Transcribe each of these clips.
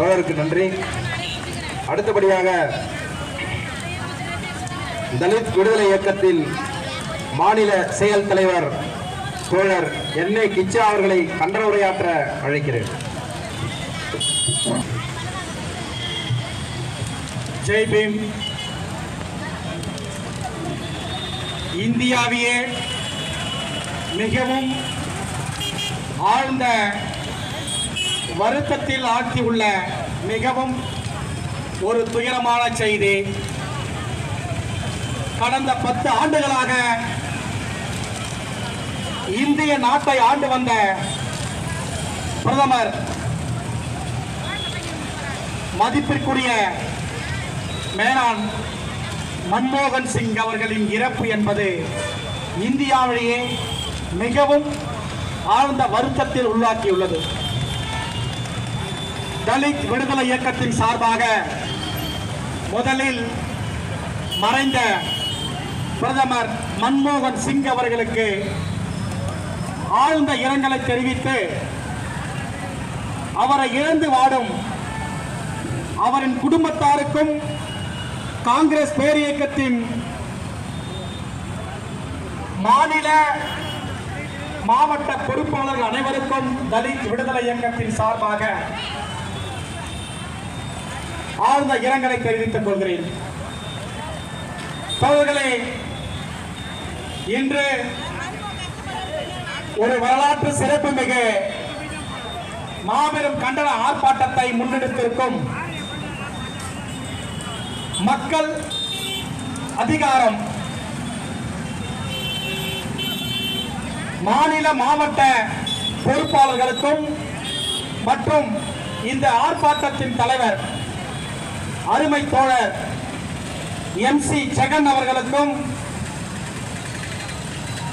தோழருக்கு நன்றி. அடுத்தபடியாக தலித் விடுதலை இயக்கத்தில் மாநில செயல் தலைவர் தோழர் என் ஏ கிச்சா அவர்களை கன்ற உரையாற்ற அழைக்கிறேன். ஜெய் பீம். இந்தியாவையே மிகவும் ஆழ்ந்த வருத்தத்தில் ஆக்கியுள்ள மிகவும் ஒரு துயரமான செய்தி. கடந்த பத்து ஆண்டுகளாக இந்திய நாட்டை ஆண்டு வந்த பிரதமர் மதிப்பிற்குரிய மேனான் மன்மோகன் சிங் அவர்களின் இறப்பு என்பது இந்தியாவிலேயே மிகவும் ஆழ்ந்த வருத்தத்தில் உள்ளாக்கியுள்ளது. தலித் விடுதலை இயக்கத்தின் சார்பாக முதலில் மறைந்த பிரதமர் மன்மோகன் சிங் அவர்களுக்கு ஆழ்ந்த இரங்கலை தெரிவித்து அவரை இழந்து வாடும் அவரின் குடும்பத்தாருக்கும் காங்கிரஸ் பேரியக்கத்தின் மாநில மாவட்ட பொறுப்பாளர்கள் அனைவருக்கும் தலித் விடுதலை இயக்கத்தின் சார்பாக ஆழ்ந்த இரங்கலை தெரிவித்துக் கொள்கிறேன். தோழர்களே இன்று ஒரு வரலாற்று சிறப்பு மிகு மாபெரும் கண்டன ஆர்ப்பாட்டத்தை முன்னெடுத்திருக்கும் மக்கள் அதிகாரம் மாநில மாவட்ட பொறுப்பாளர்களுக்கும் மற்றும் இந்த ஆர்ப்பாட்டத்தின் தலைவர் அருமை தோழர் எம் சி ஜெகன் அவர்களுக்கும்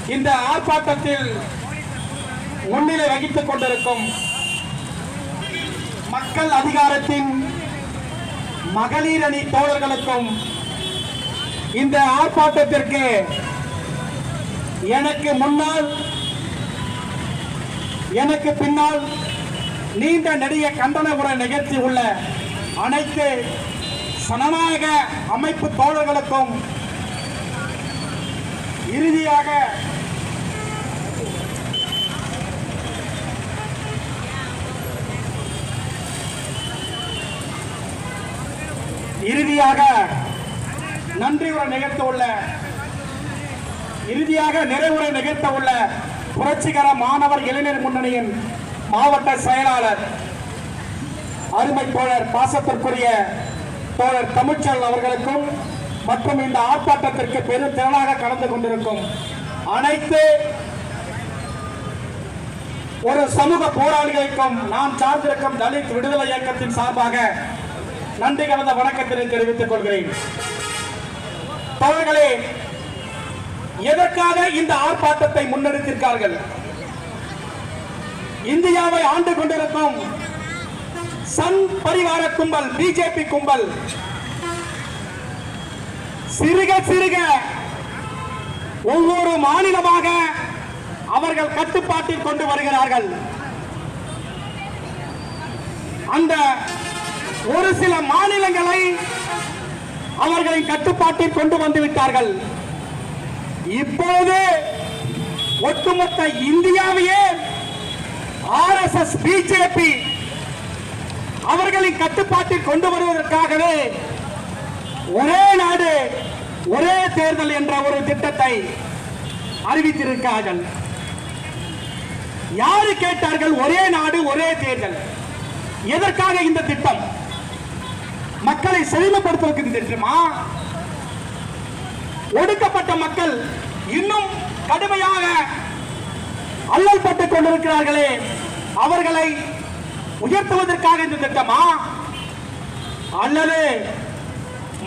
இந்த ஆர்ப்பாட்டத்தில் முன்னிலை வகித்துக் கொண்டிருக்கும் மக்கள் அதிகாரத்தின் மகளிர் அணி தோழர்களுக்கும் இந்த ஆர்ப்பாட்டத்திற்கு எனக்கு முன்னால் எனக்கு பின்னால் நீண்ட நெடிய கண்டன உரை நிகழ்த்தி உள்ள அனைத்து சனநாயக அமைப்பு தோழர்களுக்கும் இறுதியாக இறுதியாக நன்றி உரை நிகழ்த்த உள்ள இறுதியாக நிறைவுரை நிகழ்த்த உள்ள புரட்சிகர மாணவர் இளைஞர் முன்னணியின் மாவட்ட செயலாளர் அருமை தோழர் பாசத்திற்குரிய தோழர் தமிழ்ச்சல் அவர்களுக்கும் மற்றும் இந்த ஆர்ப்பாட்டத்திற்கு பெரும் திரளாக கலந்து கொண்டிருக்கும் அனைத்து ஒரு சமூக போராளிகளுக்கும் நான் சார்ந்திருக்கும் தலித் விடுதலை இயக்கத்தின் சார்பாக நன்றி கலந்த வணக்கத்தினை தெரிவித்துக் கொள்கிறேன். தோழர்களே எதற்காக இந்த ஆர்ப்பாட்டத்தை முன்னெடுத்திருக்கார்கள்? இந்தியாவை ஆண்டு கொண்டிருக்கும் சன் பரிவார கும்பல் பிஜேபி கும்பல். சிறுக சிறுக. ஒவ்வொரு மாநிலமாக அவர்கள் கட்டுப்பாட்டில் கொண்டு வருகிறார்கள். அந்த ஒரு சில மாநிலங்களை அவர்களின் கட்டுப்பாட்டில் கொண்டு வந்து விட்டார்கள். இப்போது ஒட்டுமொத்த இந்தியாவையே ஆர்எஸ்எஸ் பிஜேபி அவர்களின் கட்டுப்பாட்டில் கொண்டு வருவதற்காகவே ஒரே நாடு ஒரே தேர்தல் என்ற ஒரு திட்டத்தை அறிவித்திருக்கிறார்கள். யாரு கேட்டார்கள் ஒரே நாடு ஒரே தேர்தல்? எதற்காக இந்த திட்டம்? மக்களை செழுமைப்படுத்துவதற்கு இந்த திட்டமா ஒடுக்கப்பட்ட மக்கள் இன்னும் கடுமையாக அல்லல் பட்டுக் கொண்டிருக்கிறார்களே. அவர்களை உயர்த்துவதற்காக இந்த திட்டமா? அல்லது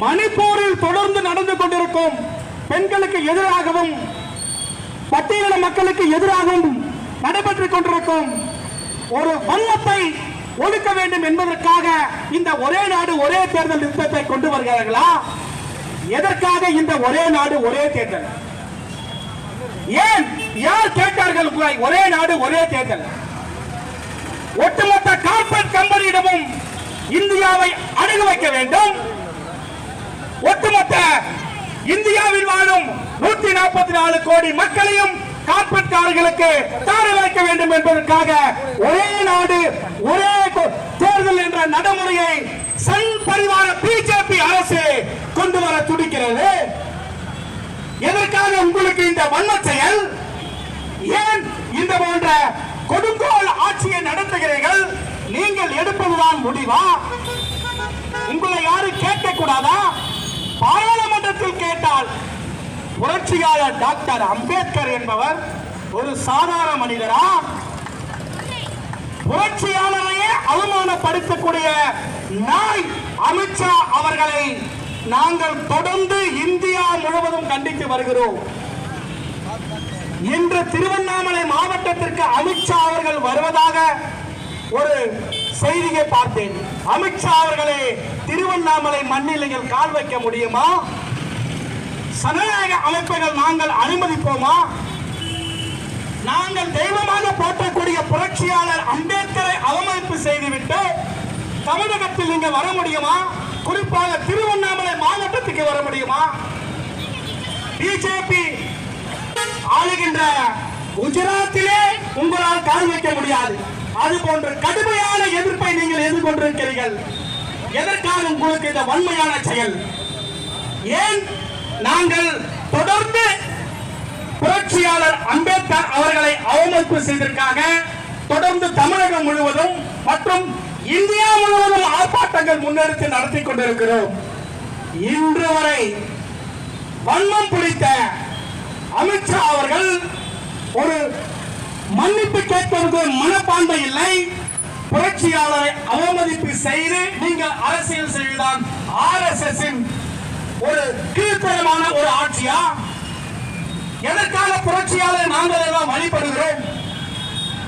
மணிப்பூரில் தொடர்ந்து நடந்து கொண்டிருக்கும் பெண்களுக்கு எதிராகவும் பட்டியலின மக்களுக்கு எதிராகவும் நடைபெற்றுக் கொண்டிருக்கும் ஒரு வல்லத்தை ஒடுக்க வேண்டும் என்பதற்காக இந்த ஒரே நாடு ஒரே தேர்தல் திட்டத்தை கொண்டு வருகிறார்களா? எதற்காக இந்த ஒரே நாடு ஒரே தேர்தல்? ஏன் யார் கேட்டார்கள் ஒரே நாடு ஒரே தேர்தல்? கம்பெனியிடமும் இந்தியாவை அணுக வைக்க வேண்டும். ஒட்டுமொத்த இந்தியாவில் வாழும் நூத்தி நாற்பத்தி நாலு கோடி மக்களையும் கார்பரேட் காரர்களுக்கு தார வைக்க வேண்டும் என்பதற்காக ஒரே நாடு ஒரே தேர்தல் என்ற நடைமுறையை சங் பரிவார பிஜேபி அரசு கொண்டு வர துடிக்கிறது. எதற்காக உங்களுக்கு இந்த வன்ம செயல்? ஏன் இந்த போன்ற கொடுங்கோல் ஆட்சியை நடத்துகிறீர்கள்? நீங்கள் எடுப்பதுதான் முடிவா? உங்களை யாரும் கேட்க கூடாதா பாராளுமன்றத்தில் கேட்டால் புரட்சியாளர் டாக்டர் அம்பேத்கர் என்பவர் ஒரு சாதாரண மனிதரா? புரட்சியாளரையே அவமானப்படுத்தக்கூடிய நாய் அமித்ஷா அவர்களை நாங்கள் தொடர்ந்து இந்தியா முழுவதும் கண்டித்து வருகிறோம். இன்று திருவண்ணாமலை மாவட்டத்திற்கு அமித்ஷா அவர்கள் வருவதாக ஒரு செய்தியை பார்த்தேன். அமித்ஷா அவர்களே திருவண்ணாமலை மண்ணில் நீங்கள் கால் வைக்க முடியுமா? சனநாயக அமைப்புகள் நாங்கள் அனுமதிப்போமா? நாங்கள் தெய்வமாக போற்றக்கூடிய புரட்சியாளர் அம்பேத்கரை அவமதிப்பு செய்துவிட்டு தமிழகத்தில் நீங்க வர முடியுமா? குறிப்பாக திருவண்ணாமலை மாவட்டத்துக்கு வர முடியுமா? பிஜேபி ஆளுகின்ற குஜராத்திலே உங்களால் கால் வைக்க முடியாது. அது போன்ற கடுமையான எதிர்ப்பை நீங்கள் எதிர்கொண்டிருக்கிறீர்கள். எதற்காக உங்களுக்கு இந்த வன்மையான செயல்? ஏன் நாங்கள் தொடர்ந்து புரட்சியாளர் அம்பேத்கர் அவர்களை அவமதிப்பு செய்ததற்காக தொடர்ந்து தமிழகம் முழுவதும் மற்றும் இந்தியா முழுவதும் ஆர்ப்பாட்டங்கள் முன்னெடுத்து நடத்தி கொண்டிருக்கிறோம். இன்று வரை வன்மம் பிடித்த அமித்ஷா அவர்கள் ஒரு மன்னிப்பு கேட்பதற்கு மனப்பான்மை இல்லை. புரட்சியாளரை அவமதிப்பு செய்து நீங்கள் அரசியல் செய்வதுதான் ஆர் எஸ் ஒரு கீழ்த்தரமான ஒரு ஆட்சியா? எதற்காக புரட்சியாளர் நாங்கள் எல்லாம் வழிபடுகிறோம்?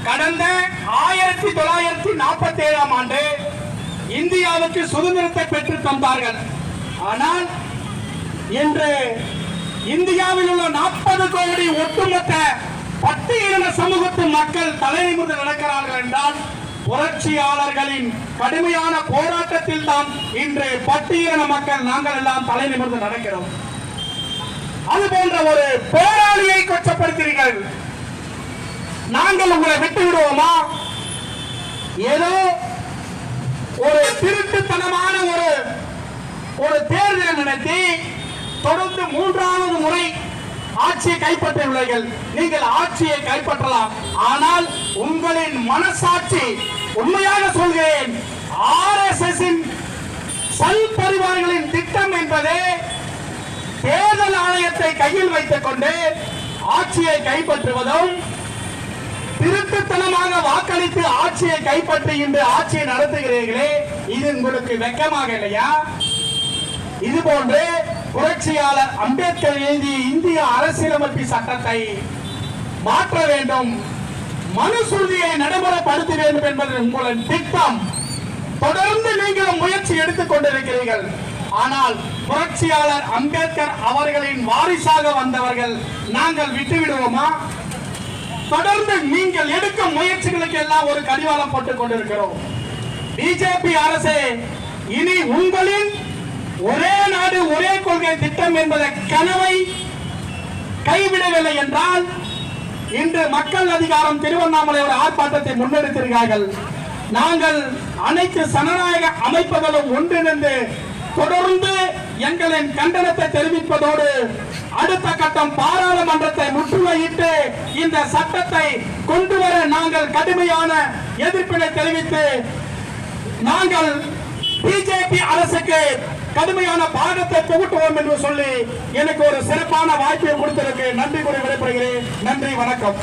கடந்த ஆயிரத்தி தொள்ளாயிரத்தி நாற்பத்தி ஏழாம் ஆண்டு இந்தியாவுக்கு சுதந்திரத்தை பெற்று தந்தார்கள். ஆனால் இன்று இந்தியாவில் உள்ள நாற்பது கோடி ஒட்டுமொத்த பட்டியலின சமூகத்து மக்கள் தலைநிமிர்ந்து நடக்கிறார்கள் என்றால் புரட்சியாளர்களின் கடுமையான போராட்டத்தில் தான் இன்று பட்டியலின மக்கள் நாங்கள் எல்லாம் தலைநிமிர்ந்து நடக்கிறோம். அது போன்ற ஒரு போராளியை கொச்சப்படுத்துகிறீர்கள் நாங்கள் உங்களை விட்டு விடுவோமா ஏதோ ஒரு திருட்டுத்தனமான ஒரு ஒரு தேர்தலை நடத்தி தொடர்ந்து மூன்றாவது முறை ஆட்சியை கைப்பற்றியுள்ளீர்கள் நீங்கள் ஆட்சியை கைப்பற்றலாம். ஆனால் உங்களின் மனசாட்சி உண்மையாக சொல்கிறேன் ஆர்எஸ்எஸ் சல் பரிவார்களின் திட்டம் என்பதே தேர்தல் ஆணையத்தை கையில் வைத்துக் கொண்டு ஆட்சியை கைப்பற்றுவதும் திருட்டுத்தனமாக வாக்களித்து ஆட்சியை கைப்பற்றி இன்று ஆட்சியை நடத்துகிறீர்களே இது உங்களுக்கு வெக்கமாக இல்லையா? இது போன்று புரட்சியாளர் அம்பேத்கர் எழுதிய இந்திய அரசியலமைப்பு சட்டத்தை மாற்ற வேண்டும் மனுசுருதியை நடைமுறைப்படுத்த வேண்டும் என்பது உங்களின் திட்டம். தொடர்ந்து நீங்கள் முயற்சி எடுத்துக் கொண்டிருக்கிறீர்கள். ஆனால் புரட்சியாளர் அம்பேத்கர் அவர்களின் வாரிசாக வந்தவர்கள் நாங்கள் விட்டுவிடுவோமா? தொடர்ந்து நீங்கள் எடுக்கும் முயற்சிகளுக்கு எல்லாம் ஒரு கடிவாளம் போட்டுக் கொண்டிருக்கிறோம். பிஜேபி அரசே இனி உங்களின் ஒரே நாடு ஒரே கொள்கை திட்டம் என்பதை கனவை கைவிடவில்லை என்றால் இன்று மக்கள் அதிகாரம் திருவண்ணாமலை ஒரு ஆர்ப்பாட்டத்தை முன்னெடுத்திருக்கிறார்கள். நாங்கள் அனைத்து சனநாயக அமைப்புகளும் ஒன்றிணைந்து தொடர்ந்து எங்களின் கண்டனத்தை தெரிவிப்பதோடு அடுத்த கட்டம் பாராளுமன்றத்தை முற்றுகையிட்டு இந்த சட்டத்தை கொண்டு வர நாங்கள் கடுமையான எதிர்ப்பினை தெரிவித்து நாங்கள் பிஜேபி அரசுக்கு கடுமையான பாடத்தை புகுட்டுவோம் என்று சொல்லி எனக்கு ஒரு சிறப்பான வாய்ப்பை கொடுத்ததற்கு நன்றி கூறி விடைபெறுகிறேன். நன்றி வணக்கம்.